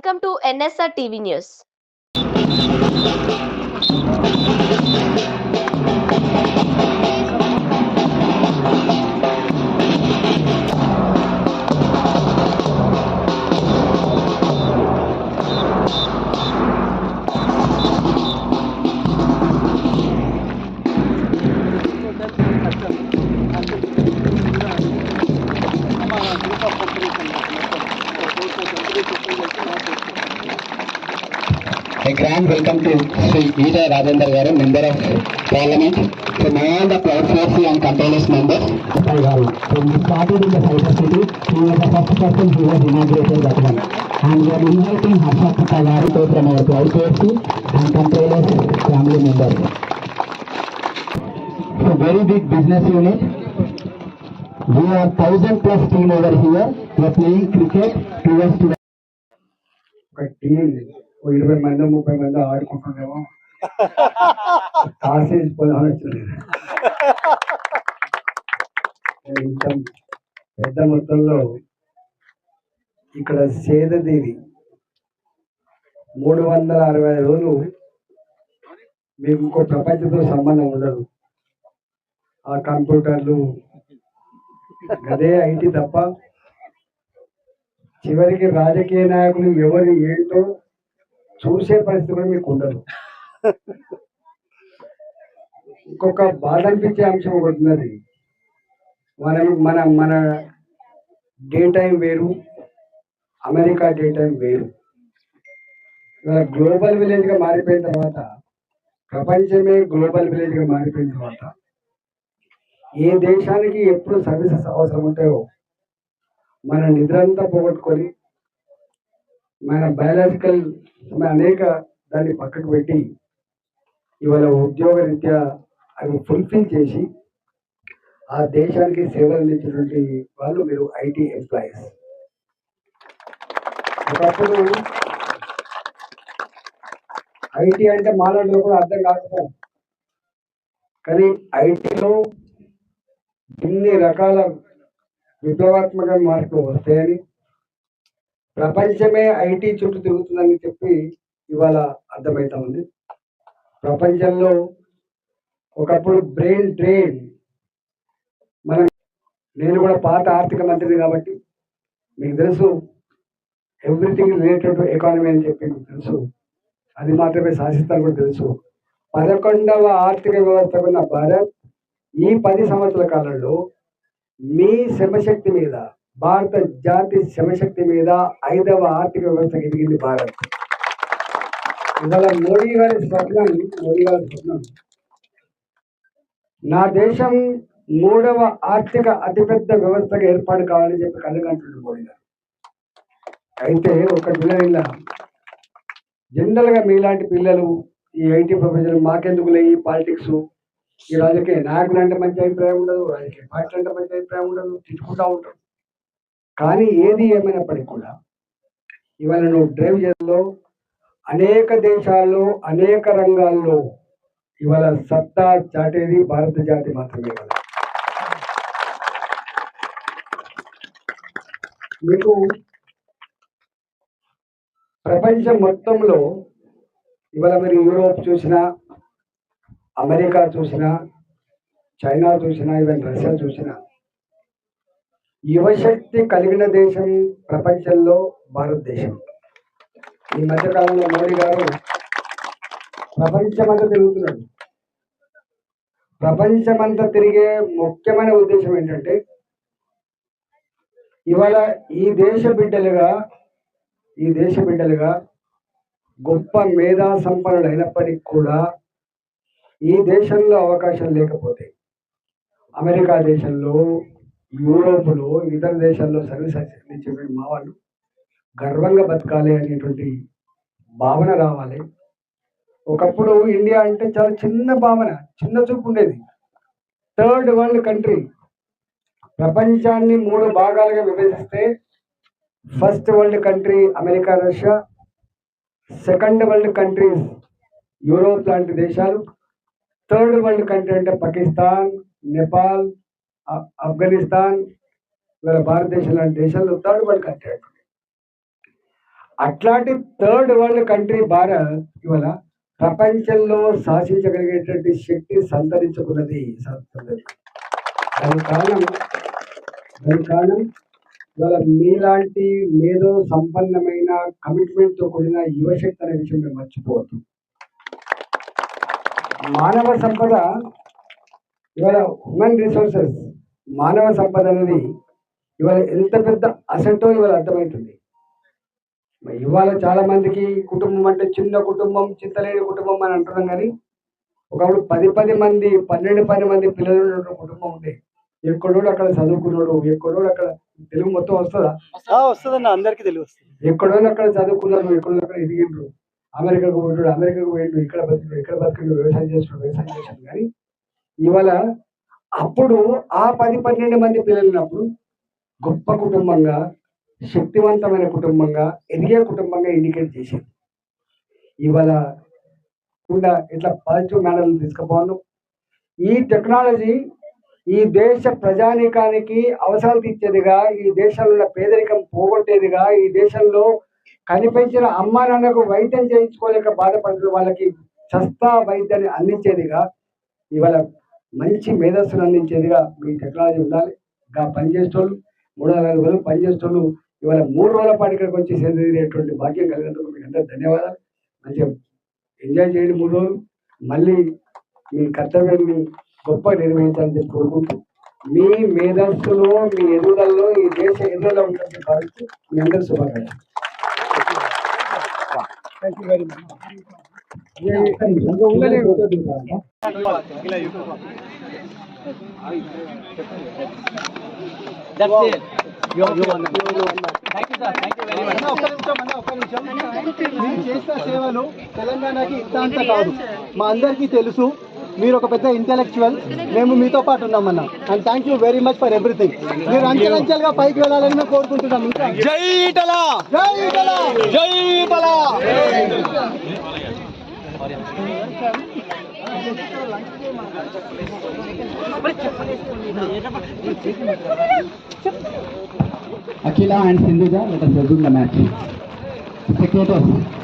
Welcome to NSR TV News. and welcome to Sri Vijay Rajendra Garu, Member of Parliament, from all the Proud and Campaigners members. When we started in the Cyber City, he was the first person who was inaugurated that one. And we are inviting Harsha Patel Garu from our Proud and Campaigners family members. It's a very big business unit. We are thousand plus team over here. We are playing cricket towards to. Good team. ఇరవై మంది ముప్పై మంది ఆడుకుంటుండేమో కాసేజ్ పోదామని వచ్చింది. ఇంత పెద్ద మొత్తంలో ఇక్కడ సేదదేవి మూడు వందల అరవై రోజులు మీకు ఇంకో ప్రపంచంతో సంబంధం ఉండదు. ఆ కంప్యూటర్లు అదే ఐటీ తప్ప చివరికి రాజకీయ నాయకులు ఎవరు ఏంటో చూసే పరిస్థితి కూడా మీకు ఉండదు. ఇంకొక బాధ అనిపించే అంశం ఒకటి ఉన్నది. మనం మన మన డే టైం వేరు అమెరికా డే టైం వేరు. ఇవాళ గ్లోబల్ విలేజ్గా మారిపోయిన తర్వాత ప్రపంచమే గ్లోబల్ విలేజ్గా మారిపోయిన తర్వాత ఏ దేశానికి ఎప్పుడు సర్వీసెస్ అవసరం ఉంటాయో మన నిద్రంతా పోగొట్టుకొని మన బయాలజికల్ అనేక దాన్ని పక్కకు పెట్టి ఇవాళ ఉద్యోగ రీత్యా అవి ఫుల్ఫిల్ చేసి ఆ దేశానికి సేవలు అందించినటువంటి వాళ్ళు మీరు ఐటీ ఎంప్లాయీస్ ఒకప్పుడు ఐటీ అంటే మానవులు కూడా అర్థం కాకపో కానీ ఐటీలో ఇన్ని రకాల విప్లవాత్మక మార్పులు వస్తాయని ప్రపంచమే ఐటీ చుట్టూ తిరుగుతుందని చెప్పి ఇవాళ అర్థమవుతా ఉంది. ప్రపంచంలో ఒకప్పుడు బ్రెయిన్ డ్రెయిన్. మనం నేను కూడా పాత ఆర్థిక మంత్రిని కాబట్టి మీకు తెలుసు ఎవ్రీథింగ్ రిలేటెడ్ టు ఎకానమీ అని చెప్పి మీకు తెలుసు. అది మాత్రమే శాసిస్తాను కూడా తెలుసు. పదకొండవ ఆర్థిక వ్యవస్థ ఉన్న భారత్ ఈ పది సంవత్సరాల కాలంలో మీ శ్రమశక్తి మీద భారత జాతి శ్రమశక్తి మీద ఐదవ ఆర్థిక వ్యవస్థ ఎదిగింది భారత్. ఇవాళ మోడీ గారి స్వప్నం మోడీ గారి స్వప్నం. నా దేశం మూడవ ఆర్థిక అతిపెద్ద వ్యవస్థగా ఏర్పాటు కావాలని చెప్పి కలగంటున్నాడు మోడీ గారు. అయితే ఒక పిల్లల జనరల్గా మీలాంటి పిల్లలు ఈ ఐటీ ప్రొఫెషన్ మాకెందుకులే ఈ పాలిటిక్స్? ఈ రాజకీయ నాయకులు అంటే మంచి అభిప్రాయం ఉండదు రాజకీయ పార్టీ అంటే మంచి అభిప్రాయం ఉండదు తిట్టుకుంటూ ఉంటారు. కానీ ఏది ఏమైనప్పటికీ కూడా ఇవాళ నువ్వు డ్రైవ్ చేలో అనేక దేశాల్లో అనేక రంగాల్లో ఇవాళ సత్తా చాటేది భారత జాతి మాత్రమే కదా. మీకు ప్రపంచం మొత్తంలో ఇవాళ మీరు యూరోప్ చూసినా అమెరికా చూసినా చైనా చూసినా ఈవెన్ రష్యా చూసినా యువశక్తి కలిగిన దేశం ప్రపంచంలో భారతదేశం. ఈ మధ్యకాలంలో మోడీ గారు ప్రపంచమంతా తిరుగుతున్నాడు ప్రపంచమంతా తిరిగే ముఖ్యమైన ఉద్దేశం ఏంటంటే ఇవాళ ఈ దేశ బిడ్డలుగా ఈ దేశ బిడ్డలుగా గొప్ప మేధా సంపన్నులు అయినప్పటికీ కూడా ఈ దేశంలో అవకాశం లేకపోతే అమెరికా దేశంలో యూరోపులో ఇతర దేశాల్లో సర్వీస్ అందించేటువంటి మా వాళ్ళు గర్వంగా బతకాలి అనేటువంటి భావన రావాలి. ఒకప్పుడు ఇండియా అంటే చాలా చిన్న భావన చిన్న చూపు ఉండేది. Third world country. ప్రపంచాన్ని మూడు భాగాలుగా విభజిస్తే first world country America Russia. Second world countries Europe లాంటి దేశాలు. థర్డ్ వరల్డ్ కంట్రీ అంటే పాకిస్తాన్ నేపాల్ ఆఫ్ఘనిస్తాన్ ఇవాళ భారతదేశం లాంటి దేశాల్లో థర్డ్ వరల్డ్ కంట్రీ అంటుంది. అట్లాంటి థర్డ్ వరల్డ్ కంట్రీ భారత్ ఇవాళ ప్రపంచంలో శాసించగలిగేటువంటి శక్తి సంతరించుకున్నది దాని కారణం దాని కారణం ఇవాళ మీలాంటి మేధో సంపన్నమైన కమిట్మెంట్తో కూడిన యువశక్తి అనే విషయం మేము మర్చిపోవద్దు. మానవ సంపద ఇవాళ హ్యూమన్ రిసోర్సెస్ మానవ సంపద అనేది ఇవాళ ఎంత పెద్ద అసెంటో ఇవాళ అర్థమవుతుంది ఇవాళ చాలా మందికి కుటుంబం అంటే చిన్న కుటుంబం చింతలేని కుటుంబం అని అంటున్నాం కానీ ఒకప్పుడు పది పది మంది పన్నెండు పది మంది పిల్లలు ఉన్న కుటుంబం ఉండే. ఎక్కడోడు అక్కడ చదువుకున్నాడు ఎక్కడోడు అక్కడ తెలుగు మొత్తం వస్తుందా? వస్తుందన్న అందరికీ తెలివి వస్తుంది. ఎక్కడో అక్కడ చదువుకున్నారు ఎక్కడో అక్కడ ఎదిగిండ్రు. అమెరికాకు పోయాడు అమెరికాకు పోయిండు ఇక్కడ బతికిడు ఇక్కడ బతికిండు వ్యవసాయం చేస్తున్నాడు వ్యవసాయం చేశాడు కానీ ఇవాళ అప్పుడు ఆ పది పన్నెండు మంది పిల్లలు గొప్ప కుటుంబంగా శక్తివంతమైన కుటుంబంగా ఎదిగే కుటుంబంగా ఇండికేట్ చేసింది ఇవాళ కూడా ఇట్లా పాజిటివ్ మేనర్లు తీసుకుపోను. ఈ టెక్నాలజీ ఈ దేశ ప్రజానీకానికి అవసరాలు తీర్చేదిగా ఈ దేశంలో ఉన్న పేదరికం పోగొట్టేదిగా ఈ దేశంలో కనిపించిన అమ్మా నాన్నకు వైద్యం చేయించుకోలేక బాధపడుతున్న వాళ్ళకి సస్తా వైద్యాన్ని అందించేదిగా ఇవాళ మంచి మేధస్సును అందించేదిగా మీ టెక్నాలజీ ఉండాలి. ఇంకా పనిచేసేటోళ్ళు మూడు వందల నాలుగు రోజులు పనిచేసేటోళ్ళు ఇవాళ మూడు రోజుల పాటు ఇక్కడికి వచ్చి సేంద్రీయటువంటి భాగ్యం కలిగినందుకు మీకు అందరూ ధన్యవాదాలు. మంచిగా ఎంజాయ్ చేయండి మూడు రోజులు. మళ్ళీ మీ కర్తవ్యాన్ని గొప్ప నిర్వహించాలని చెప్పి కోరుకుంటూ మీ మేధస్సులో మీ ఎదుగుదలలో ఈ దేశ ఎదుగుదల ఉంటుందని భావిస్తూ మీ అందరూ శుభాకాంక్షలు. థ్యాంక్ యూ వెరీ మచ్ చేసిన సేవలు తెలంగాణకి ఇంత అంత కాదు. మా అందరికీ తెలుసు. మీరు ఒక పెద్ద ఇంటెలెక్చువల్ మేము మీతో పాటు ఉన్నామన్న. And thank you very much for everything మీరు అంచెలంచెలుగా పైకి వెళ్ళాలని మేము కోరుకుంటున్నాం. జై టలా జై కళ! జై టలా Akila and Sindhuja, let us resume the match. Spectators,